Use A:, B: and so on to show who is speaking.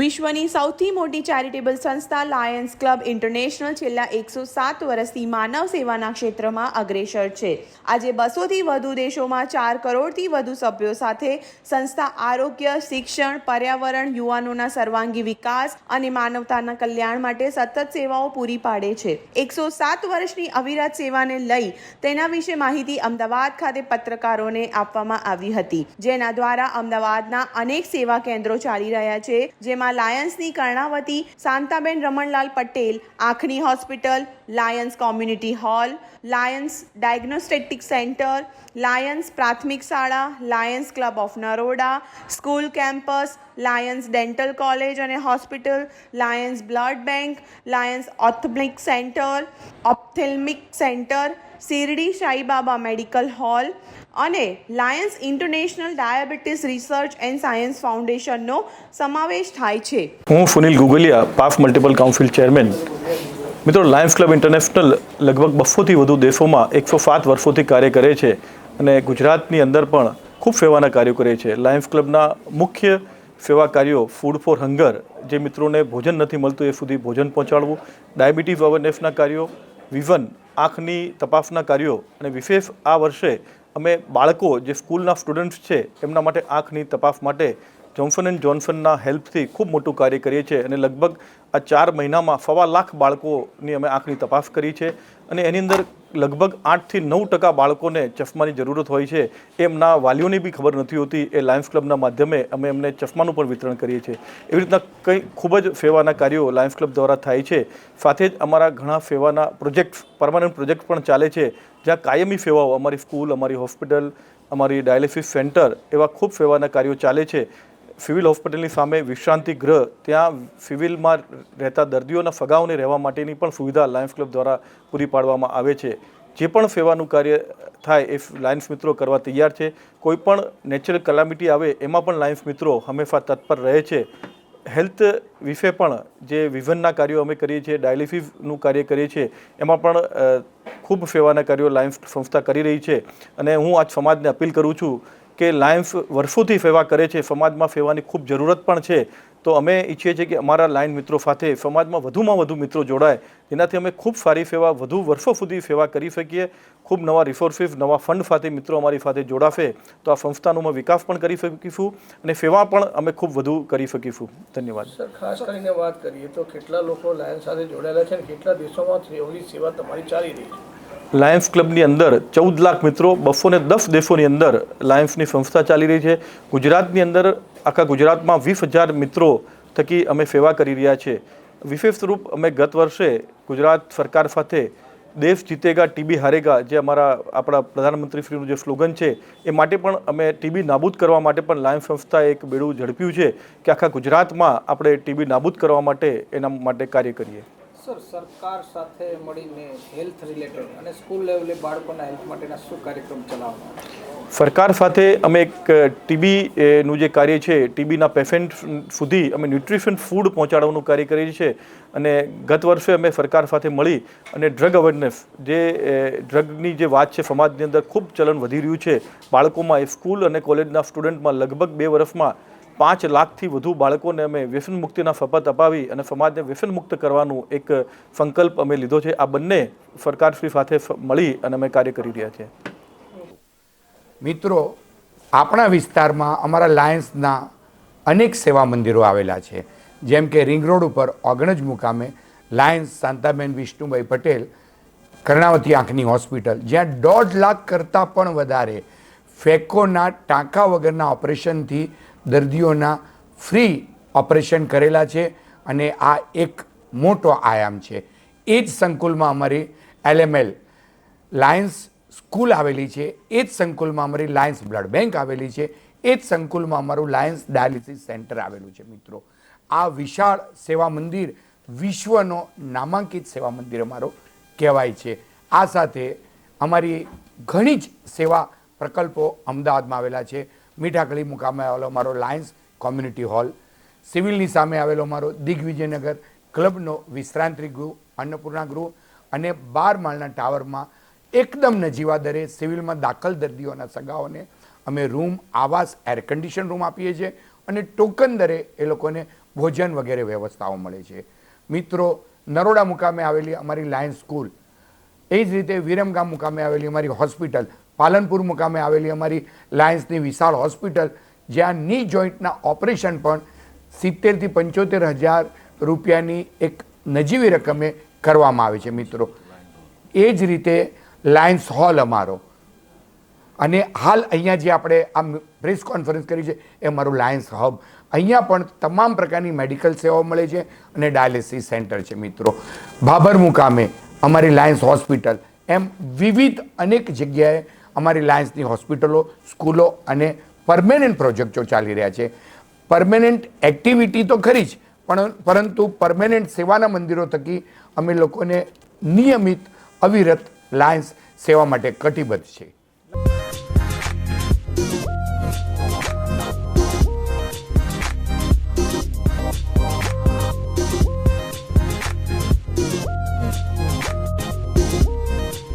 A: વિશ્વની સૌથી મોટી ચેરિટેબલ સંસ્થા લાયન્સ ક્લબ ઇન્ટરનેશનલ છેલ્લા એકસો સાત વર્ષથી માનવ સેવાના ક્ષેત્રમાં અગ્રેસર છે. આજે બસોથી વધુ દેશોમાં ચાર કરોડથી વધુ સભ્યો સાથે સંસ્થા આરોગ્ય, શિક્ષણ, પર્યાવરણ, યુવાનોના સર્વાંગી વિકાસ અને માનવતાના કલ્યાણ માટે સતત સેવાઓ પૂરી પાડે છે. એકસો સાત વર્ષની અવિરત સેવાને લઈ તેના વિશે માહિતી અમદાવાદ ખાતે પત્રકારોને આપવામાં આવી હતી. જેના દ્વારા અમદાવાદના અનેક સેવા કેન્દ્રો ચાલી રહ્યા છે. જેમાં લાયન્સની કર્ણાવતી શાંતાબેન રમણલાલ પટેલ, આંખની hospital, Lions community hall, Lions diagnostic centre, Lions પ્રાથમિક શાળા, Lions club of Naroda, school campus, Lions dental college અને hospital, Lions blood bank, Lions ophthalmic centre, ophthalmic centre Shirdi Saibaba medical hall અને Lions international diabetes research and science ફાઉન્ડેશનનો સમાવેશ થાય છે.
B: હું સુનિલ ગુગલિયા પાફ multiple council chairman. મિત્રો, Lions club international લગભગ બસોથી વધુ દેશોમાં એકસો સાત વર્ષોથી કાર્ય કરે છે અને ગુજરાતની અંદર પણ ખૂબ સેવાના કાર્યો કરે છે. લાયન્સ ક્લબના મુખ્ય સેવા કાર્યો ફૂડ ફોર હંગર, જે મિત્રોને ભોજન નથી મળતું એ સુધી ભોજન પહોંચાડવું, ડાયાબિટીસ અવેરનેસના કાર્યો વિવન, આંખની તપાસના કાર્યો અને વિશેષ આ વર્ષે અમે બાળકો જે સ્કૂલના સ્ટુડન્ટ્સ છે, એમના માટે આંખની તપાસ માટે જોન્સન એન્ડ જોન્સનના હેલ્પથી ખૂબ મોટું કાર્ય કરીએ છીએ અને લગભગ આ ચાર મહિનામાં સવા લાખ બાળકોની અમે આંખની તપાસ કરી છે અને એની અંદર લગભગ આઠથી નવ ટકા બાળકોને ચશ્માની જરૂરત હોય છે. એમના વાલીઓને બી ખબર નથી હોતી. એ લાયન્સ ક્લબના માધ્યમે અમે એમને ચશ્માનું પણ વિતરણ કરીએ છીએ. એવી રીતના કંઈ ખૂબ જ સેવાના કાર્યો લાયન્સ ક્લબ દ્વારા થાય છે. સાથે જ અમારા ઘણા સેવાના પ્રોજેક્ટ્સ, પરમાનન્ટ પ્રોજેક્ટ પણ ચાલે છે. જ્યાં કાયમી સેવાઓ અમારી સ્કૂલ, અમારી હોસ્પિટલ, અમારી ડાયાલિસિસ સેન્ટર એવા ખૂબ સેવાના કાર્યો ચાલે છે. સિવિલ હોસ્પિટલની સામે વિશ્રાંતિ ગૃહ ત્યાં સિવિલમાં રહેતા દર્દીઓના ફગાઓને રહેવા માટેની પણ સુવિધા લાયન્સ ક્લબ દ્વારા પૂરી પાડવામાં આવે છે. જે પણ સેવાનું કાર્ય થાય એ લાયન્સ મિત્રો કરવા તૈયાર છે. કોઈ પણ નેચરલ કલામિટી આવે એમાં પણ લાયન્સ મિત્રો હંમેશા તત્પર રહે છે. હેલ્થ વિશે પણ જે વિઝનના કાર્યો અમે કરીએ છીએ ડાયાલિસિસનું કાર્ય કરીએ છીએ, એમાં પણ ખૂબ સેવાના કાર્યો લાયન્સ સંસ્થા કરી રહી છે. અને હું આજ સમાજને અપીલ કરું છું કે લાયન્સ વર્ષોથી સેવા કરે છે, સમાજમાં સેવાની ખૂબ જરૂરત પણ છે, તો અમે ઈચ્છીએ છીએ કે અમારા લાયન મિત્રો સાથે સમાજમાં વધુમાં વધુ મિત્રો જોડાય. જેનાથી અમે ખૂબ સારી સેવા વધુ વર્ષો સુધી સેવા કરી શકીએ. ખૂબ નવા રિસોર્સિસ નવા ફંડ સાથે મિત્રો અમારી સાથે જોડાશે. તો આ સંસ્થાનો વિકાસ પણ કરી શકીશું અને સેવા પણ અમે ખૂબ વધુ કરી શકીશું. ધન્યવાદ.
C: સર, ખાસ કરીને વાત કરીએ તો કેટલા લોકો લાયન સાથે જોડાયેલા છે અને કેટલા દેશોમાં સેવા તમારી ચાલી રહી છે?
B: લાયન્સ ક્લબની અંદર ચૌદ લાખ મિત્રો બસો ને દસ દેશોની અંદર લાયન્સની સંસ્થા ચાલી રહી છે. ગુજરાતની અંદર આખા ગુજરાતમાં વીસ હજાર મિત્રો થકી અમે સેવા કરી રહ્યા છે. વિશેષ રૂપ અમે ગત વર્ષે ગુજરાત સરકાર સાથે દેશ જીતેગા, ટીબી હારેગા જે અમારા આપણા પ્રધાનમંત્રીશ્રીનું જે સ્લોગન છે, એ માટે પણ અમે ટીબી નાબૂદ કરવા માટે પણ લાયન્સ સંસ્થાએ એક બેડું ઝડપ્યું છે કે આખા ગુજરાતમાં આપણે ટીબી નાબૂદ કરવા માટે એના માટે કાર્ય કરીએ.
C: સર, સરકાર સાથે મળીને હેલ્થ રિલેટેડ અને સ્કૂલ લેવલે બાળકોના હેલ્થ માટેના શું કાર્યક્રમ ચલાવવાનો?
B: સરકાર સાથે અમે એક ટીબી નું જે કાર્ય છે ટીબીના પેશન્ટ સુધી અમે ન્યુટ્રિશન ફૂડ પહોંચાડવાનું કાર્ય કરીએ છીએ અને ગત વર્ષે અમે સરકાર સાથે મળી અને ડ્રગ અવેરનેસ જે ડ્રગની જે વાત છે, સમાજની અંદર ખૂબ ચલણ વધી રહ્યું છે. બાળકોમાં સ્કૂલ અને કોલેજના સ્ટુડન્ટમાં લગભગ બે વર્ષમાં પાંચ લાખથી વધુ બાળકોને અમે વ્યસન મુક્તિના શપથ અપાવી અને સમાજને વ્યસન મુક્ત કરવાનું એક સંકલ્પ અમે લીધો છે. આ બંને સરકારશ્રી સાથે મળી અને અમે કાર્ય કરી રહ્યા છીએ.
D: મિત્રો, આપણા વિસ્તારમાં અમારા લાયન્સના અનેક સેવા મંદિરો આવેલા છે. જેમ કે રિંગ રોડ ઉપર ઓગણજ મુકામે લાયન્સ શાંતાબેન વિષ્ણુભાઈ પટેલ, કર્ણાવતી આંખની હોસ્પિટલ, જ્યાં દોઢ લાખ કરતાં પણ વધારે ફેકોના ટાંકા વગરના ઓપરેશનથી દર્દીઓના ફ્રી ઓપરેશન કરેલા છે અને આ એક મોટો આયામ છે. એ જ સંકુલમાં અમારી એલએમએલ લાયન્સ સ્કૂલ આવેલી છે. એ જ સંકુલમાં અમારી લાયન્સ બ્લડ બેંક આવેલી છે. એ જ સંકુલમાં અમારું લાયન્સ ડાયાલિસિસ સેન્ટર આવેલું છે મિત્રો. આ વિશાળ સેવા મંદિર વિશ્વનો નામાંકિત સેવા મંદિર અમારો કહેવાય છે. આ સાથે અમારી ઘણી જ સેવા પ્રકલ્પો અમદાવાદમાં આવેલા છે. મીઠાકળી મુકામે આવેલો મારો લાયન્સ કોમ્યુનિટી હોલ સિવિલની સામે આવેલો મારો દિગ્વિજયનગર ક્લબનો વિશ્રાંતિ ગૃહ, અન્નપૂર્ણા ગૃહ અને બાર માળના ટાવરમાં એકદમ નજીવા દરે સિવિલમાં દાખલ દર્દીઓના સગાઓને અમે રૂમ, આવાસ એર કન્ડિશન રૂમ આપીએ છીએ અને ટોકન દરે એ લોકોને ભોજન વગેરે વ્યવસ્થાઓ મળે છે. મિત્રો, નરોડા મુકામે આવેલી અમારી લાયન્સ સ્કૂલ એ જ રીતે વિરમગામ મુકામે આવેલી અમારી હોસ્પિટલ પાલનપુર મુકામે આવેલી અમારી લાયન્સની વિશાળ હોસ્પિટલ, જ્યાં ની જોઈન્ટના ઓપરેશન પણ સિત્તેરથી પંચોતેર હજાર રૂપિયાની એક નજીવી રકમે કરવામાં આવે છે, મિત્રો. એ જ રીતે લાયન્સ હોલ અમારો. અને હાલ અહીંયા જે આપણે આ પ્રેસ કોન્ફરન્સ કરી છે, એ અમારું લાયન્સ હબ. અહીંયા પણ તમામ પ્રકારની મેડિકલ સેવાઓ મળે છે અને ડાયાલિસિસ સેન્ટર છે, મિત્રો. ભાભર મુકામે અમારી લાયન્સ હોસ્પિટલ એમ વિવિધ અનેક જગ્યાએ અમારી લાયન્સની હોસ્પિટલો, સ્કૂલો અને પરમેનન્ટ પ્રોજેક્ટો ચાલી રહ્યા છે. પરમેનન્ટ એક્ટિવિટી તો ખરી જ, પણ પરંતુ પરમેનન્ટ સેવાના મંદિરો થકી અમે લોકોને નિયમિત અવિરત લાયન્સ સેવા માટે કટિબદ્ધ છે.